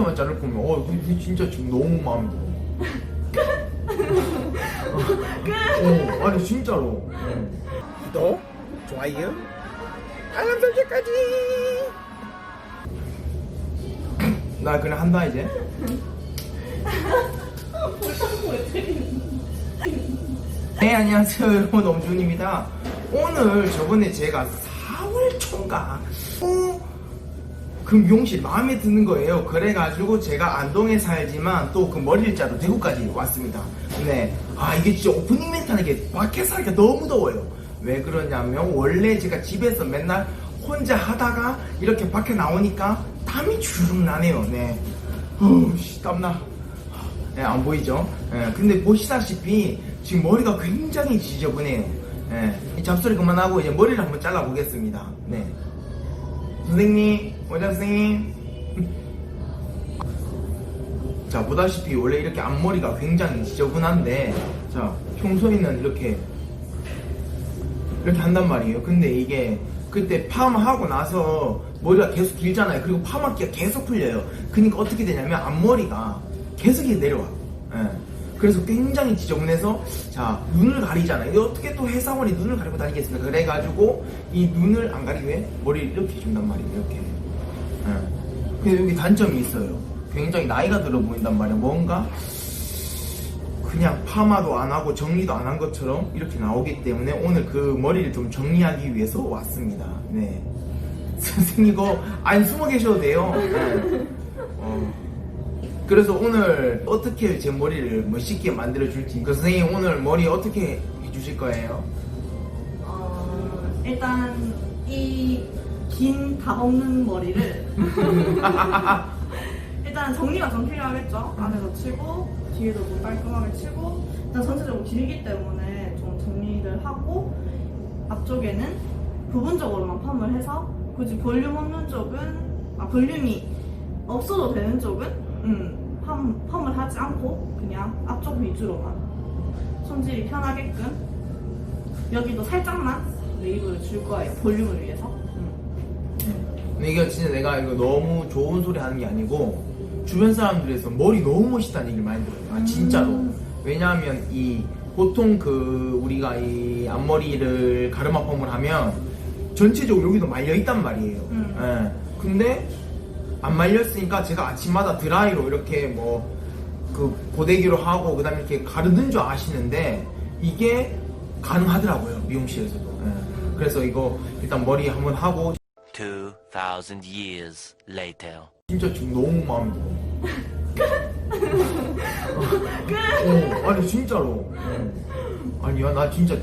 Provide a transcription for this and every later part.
이렇게만 자를 거면 어 이거 진짜 지금 너무 마음에 들어. 어, 아니 진짜로. 어. 구독, 좋아요, 알람 설정까지. 나 그냥 한다 이제. 네 안녕하세요 여러분 엄준입니다. 오늘 저번에 제가 4월 총각 어, 그 미용실 마음에 드는 거예요. 그래가지고 제가 안동에 살지만 또 그 머리를 자러 대구까지 왔습니다. 네. 아, 이게 진짜 오프닝 멘트 하는 게 밖에서 하기가 너무 더워요. 왜 그러냐면 원래 제가 집에서 맨날 혼자 하다가 이렇게 밖에 나오니까 땀이 주룩 나네요. 네. 어우, 씨, 땀나. 네, 안 보이죠? 예, 근데 보시다시피 지금 머리가 굉장히 지저분해요. 예, 이 잡소리 그만하고 이제 머리를 한번 잘라보겠습니다. 네. 선생님, 원장 선생님. 자, 보다시피 원래 이렇게 앞머리가 굉장히 지저분한데, 자, 평소에는 이렇게, 이렇게 한단 말이에요. 근데 이게, 그때 파마하고 나서 머리가 계속 길잖아요. 그리고 파마기가 계속 풀려요. 그러니까 어떻게 되냐면 앞머리가 계속 이렇게 내려와. 예. 그래서 굉장히 지저분해서 자 눈을 가리잖아요. 어떻게 또 회사원이 눈을 가리고 다니겠습니까? 그래가지고 이 눈을 안 가리기 위해 머리를 이렇게 준단 말이에요. 이렇게. 예. 근데 여기 단점이 있어요. 굉장히 나이가 들어 보인단 말이에요. 뭔가 그냥 파마도 안 하고 정리도 안 한 것처럼 이렇게 나오기 때문에 오늘 그 머리를 좀 정리하기 위해서 왔습니다. 네. 선생님 이거 안 숨어 계셔도 돼요. 네. 어. 그래서 오늘 어떻게 제 머리를 멋있게 만들어 줄지 그 선생님 오늘 머리 어떻게 해주실 거예요? 어, 일단 이긴답 없는 머리를 일단 정리가 좀 필요하겠죠. 안에도 치고 뒤에도 좀 깔끔하게 치고 일단 전체적으로 길기 때문에 좀 정리를 하고 앞쪽에는 부분적으로만 펌을 해서 굳이 볼륨 없는 쪽은 아 볼륨이 없어도 되는 쪽은 음, 펌, 펌을 하지 않고 그냥 앞쪽 위주로만 손질이 편하게끔 여기도 살짝만 웨이브를 줄 거예요. 볼륨을 위해서. 음. 근데 이게 진짜 내가 이거 너무 좋은 소리 하는 게 아니고 주변 사람들에서 머리 너무 멋있다는 얘기를 많이 들어요. 아 진짜로. 음. 왜냐하면 이 보통 그 우리가 이 앞머리를 가르마 펌을 하면 전체적으로 여기도 말려 있단 말이에요. 음. 예. 근데 안 말렸으니까 제가 아침마다 드라이로 이렇게 뭐 그 고데기로 하고 그다음에 이렇게 가르는 줄 아시는데 이게 가능하더라고요 미용실에서도. 예. 그래서 이거 일단 머리 한번 하고 2,000 years later. 진짜 지금 너무 마음에 들어. 어, 아니 진짜로. 어. 아니야 나 진짜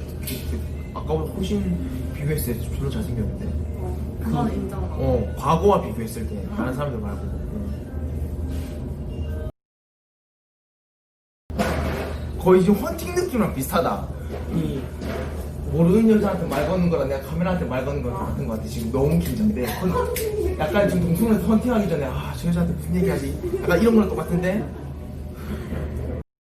아까보다 훨씬 비교했을 때 존나 잘생겼는데. 어, 그건 인정하고. 어 과거와 비교했을 때 다른 사람들 말고. 어. 거의 지금 헌팅 느낌이랑 비슷하다. 이 모르는 여자한테 말 거는 거랑 내가 카메라한테 말 거는 거랑 같은 것 같아. 지금 너무 긴장돼. 헌- 약간 지금 동성에서 헌팅하기 전에 아 저 여자한테 무슨 얘기하지? 약간 이런 거랑 똑같은데